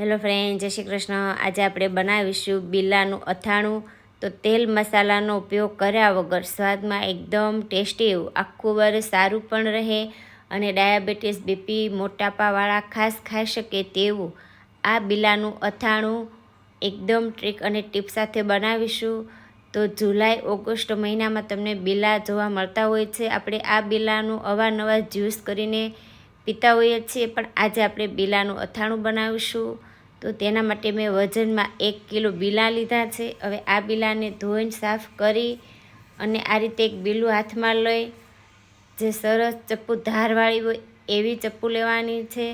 Hello friend, જય શ્રી કૃષ્ણ. આજે આપણે બનાવીશું બિલાનું અથાણું. તો તેલ મસાલાનો ઉપયોગ કર્યા વગર સ્વાદમાં એકદમ ટેસ્ટી એવું આખું વર્ષ સારું પણ રહે અને ડાયાબિટીસ, બીપી, મોટાપાવાળા ખાસ ખાઈ શકે તેવું. આ બિલાનું અથાણું એકદમ ટ્રીક અને ટીપ સાથે બનાવીશું. તો જુલાઈ, ઓગસ્ટ મહિનામાં તમને બિલા જોવા મળતા હોય છે. આપણે આ બિલાનું અવારનવાર જ્યુસ કરીને પીતા હોઈએ છીએ, પણ આજે આપણે બીલાનું અથાણું બનાવીશું. તો તેના માટે મેં વજનમાં એક કિલો બીલા લીધા છે. હવે આ બીલાને ધોઈને સાફ કરી અને આ રીતે એક બિલું હાથમાં લઈ, જે સરસ ચપ્પુ ધારવાળી હોય એવી ચપ્પુ લેવાની છે.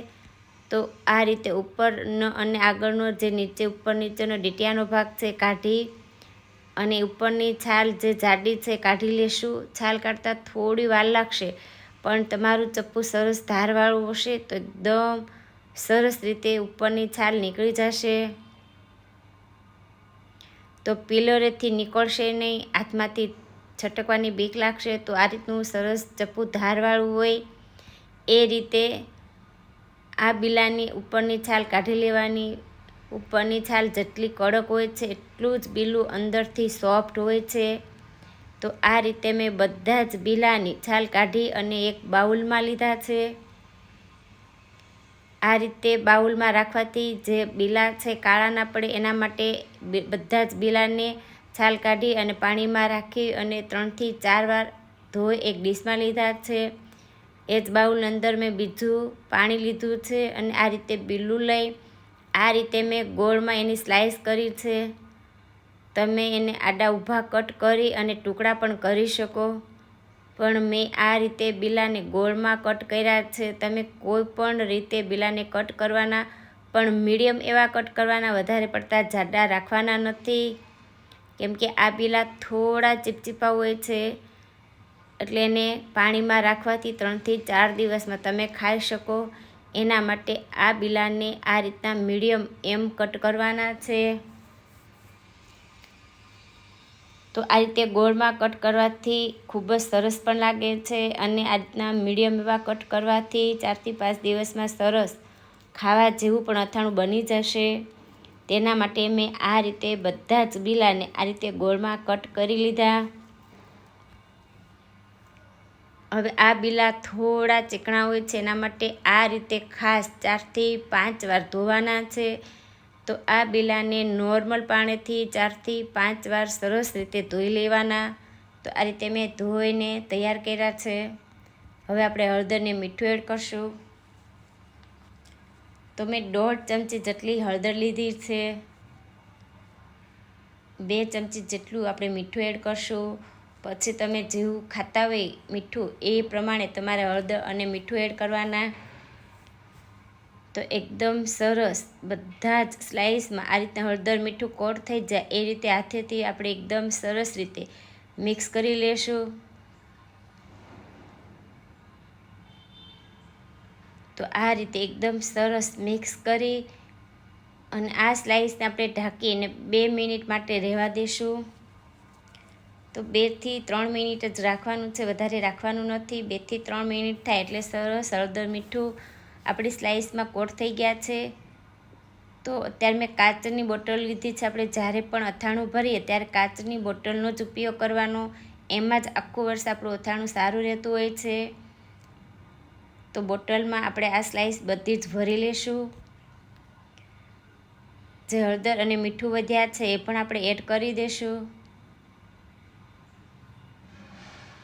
તો આ રીતે ઉપરનો અને આગળનો જે નીચે ઉપર નીચેનો ડીટિયાનો ભાગ છે કાઢી અને ઉપરની છાલ જે જાડી છે કાઢી લેશું. છાલ કાઢતા થોડી વાર લાગશે. પણ તમારું ચપ્પુ સરસ ધારવાળું હશે તો એકદમ સરસ રીતે ઉપરની છાલ નીકળી જશે. તો પિલરેથી નીકળશે નહીં, હાથમાંથી છટકવાની બીક લાગશે, તો આ રીતનું સરસ ચપ્પુ ધારવાળું હોય એ રીતે આ બિલાની ઉપરની છાલ કાઢી લેવાની. ઉપરની છાલ જેટલી કડક હોય છે, એટલું જ બિલું અંદરથી સોફ્ટ હોય છે. તો આ રીતે મેં બધા જ બીલાની છાલ કાઢી અને એક બાઉલમાં લીધા છે. આ રીતે બાઉલમાં રાખવાથી જે બિલા છે કાળા ના પડે એના માટે બધા જ બીલાને છાલ કાઢી અને પાણીમાં રાખી અને ત્રણથી ચાર વાર ધોઈ એક ડીશમાં લીધા છે. એ જ બાઉલ અંદર મેં બીજું પાણી લીધું છે અને આ રીતે બીલું લઈ, આ રીતે મેં ગોળમાં એની સ્લાઇસ કરી છે. તમે એને આડા ઊભા કટ કરી અને ટુકડા પણ કરી શકો. પણ મેં આ રીતે બિલાને ગોળમાં કટ કર્યા છે. તમે કોઈ પણ રીતે બિલાને કટ કરવાના, પણ મીડિયમ એવા કટ કરવાના વધારે પડતા જાડા રાખવાના નથી. કેમ કે આ બિલા થોડા ચીપચીપા હોય છે. એટલે એને પાણીમાં રાખવાથી ત્રણથી ચાર દિવસમાં તમે ખાઈ શકો. એના માટે આ બિલાને આ રીતના મીડિયમ એમ કટ કરવાના છે. તો આ રીતે ગોળમાં કટ કરવાથી ખૂબ જ સરસ પણ લાગે છે અને આ રીતના મીડિયમ એવા કટ કરવાથી ચારથી પાંચ દિવસમાં સરસ ખાવા જેવું પણ અથાણું બની જશે. તેના માટે મેં આ રીતે બધા જ બિલાને આ રીતે ગોળમાં કટ કરી લીધા. હવે આ બીલા થોડા ચીકણા હોય છે, એના માટે આ રીતે ખાસ ચારથી પાંચ વાર ધોવાના છે. તો આ બિલાને નોર્મલ પાણીથી ચારથી પાંચ વાર સરસ રીતે ધોઈ લેવાના. તો આ રીતે મેં ધોઈને તૈયાર કર્યા છે. હવે આપણે હળદરને મીઠું એડ કરશું. તો મેં દોઢ ચમચી જેટલી હળદર લીધી છે. બે ચમચી જેટલું આપણે મીઠું એડ કરશું. પછી તમે જેવું ખાતા હોય મીઠું, એ પ્રમાણે તમારે હળદર અને મીઠું એડ કરવાના. તો એકદમ સરસ, બધા જ સ્લાઇસમાં આ રીતે હળદર મીઠું કોટ થઈ જાય એ રીતે હાથેથી આપણે એકદમ સરસ રીતે મિક્સ કરી લેશું. તો આ રીતે એકદમ સરસ મિક્સ કરી અને આ સ્લાઇસને આપણે ઢાંકીને બે મિનિટ માટે રહેવા દઈશું તો બેથી ત્રણ મિનિટ જ રાખવાનું છે, વધારે રાખવાનું નથી. બેથી ત્રણ મિનિટ થાય એટલે સરસ હળદર મીઠું આપણી સ્લાઇસમાં કોટ થઈ ગયા છે. તો અત્યારે મેં કાચની બોટલ લીધી છે. આપણે જ્યારે પણ અથાણું ભરીએ ત્યારે કાચની બોટલનો જ ઉપયોગ કરવાનો. એમાં જ આખું વર્ષ આપણું અથાણું સારું રહેતું હોય છે. તો બોટલમાં આપણે આ સ્લાઇસ બધી જ ભરી લેશું જે હળદર અને મીઠું વધ્યા છે એ પણ આપણે એડ કરી દઈશું.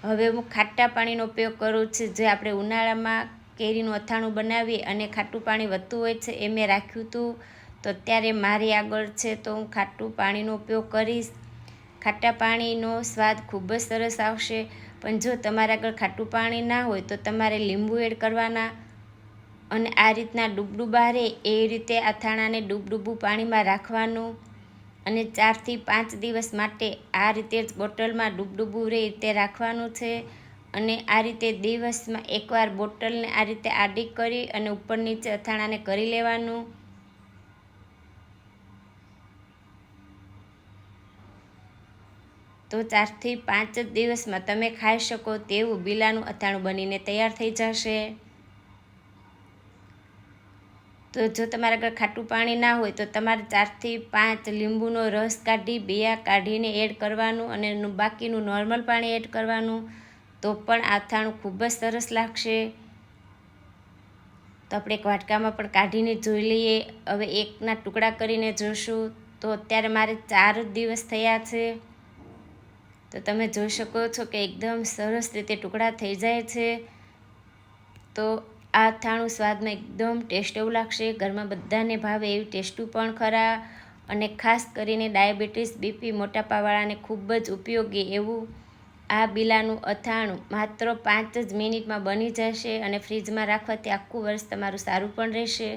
હવે હું ખાટા પાણીનો ઉપયોગ કરું છું. જે આપણે ઉનાળામાં કેરીનું અથાણું બનાવી અને ખાટું પાણી વધતું હોય છે એ મેં રાખ્યું હતું. તો અત્યારે મારી આગળ છે તો હું ખાટું પાણીનો ઉપયોગ કરીશ. ખાટા પાણીનો સ્વાદ ખૂબ જ સરસ આવશે. પણ જો તમારા આગળ ખાટું પાણી ના હોય તો તમારે લીંબુ એડ કરવાના. અને આ રીતના ડૂબડૂબા રહે એ રીતે અથાણાને ડૂબડૂબું પાણીમાં રાખવાનું. અને ચારથી પાંચ દિવસ માટે આ રીતે જ બોટલમાં ડૂબડૂબું રહે તે રાખવાનું છે. અને આ રીતે દિવસમાં એકવાર બોટલને આ રીતે આડી કરી અને ઉપર નીચે અથાણાને કરી લેવાનું. તો ચારથી પાંચ જ દિવસમાં તમે ખાઈ શકો તેવું બિલાનું અથાણું બનીને તૈયાર થઈ જશે. તો જો તમારા આગળ ખાટું પાણી ના હોય તો તમારે ચારથી પાંચ લીંબુનો રસ કાઢી, બિયા કાઢીને એડ કરવાનું અને બાકીનું નોર્મલ પાણી એડ કરવાનું. તો પણ આથાણું ખૂબ જ સરસ લાગશે. તો આપણે એક વાટકામાં પણ કાઢીને જોઈ લઈએ. હવે એકના ટુકડા કરીને જોશું. તો અત્યારે મારે ચાર જ દિવસ થયા છે. તો તમે જોઈ શકો છો કે એકદમ સરસ રીતે ટુકડા થઈ જાય છે. તો આ અથાણું સ્વાદમાં એકદમ ટેસ્ટ એવું લાગશે. ઘરમાં બધાને ભાવે એવું ટેસ્ટું પણ ખરા. અને ખાસ કરીને ડાયાબિટીસ, બીપી મોટાપાવાળાને ખૂબ જ ઉપયોગી એવું. આ બિલાનું અથાણું માત્ર પાંચ જ મિનિટમાં બની જશે અને ફ્રીજમાં રાખવાથી આખું વર્ષ તમારું સારું પણ રહેશે.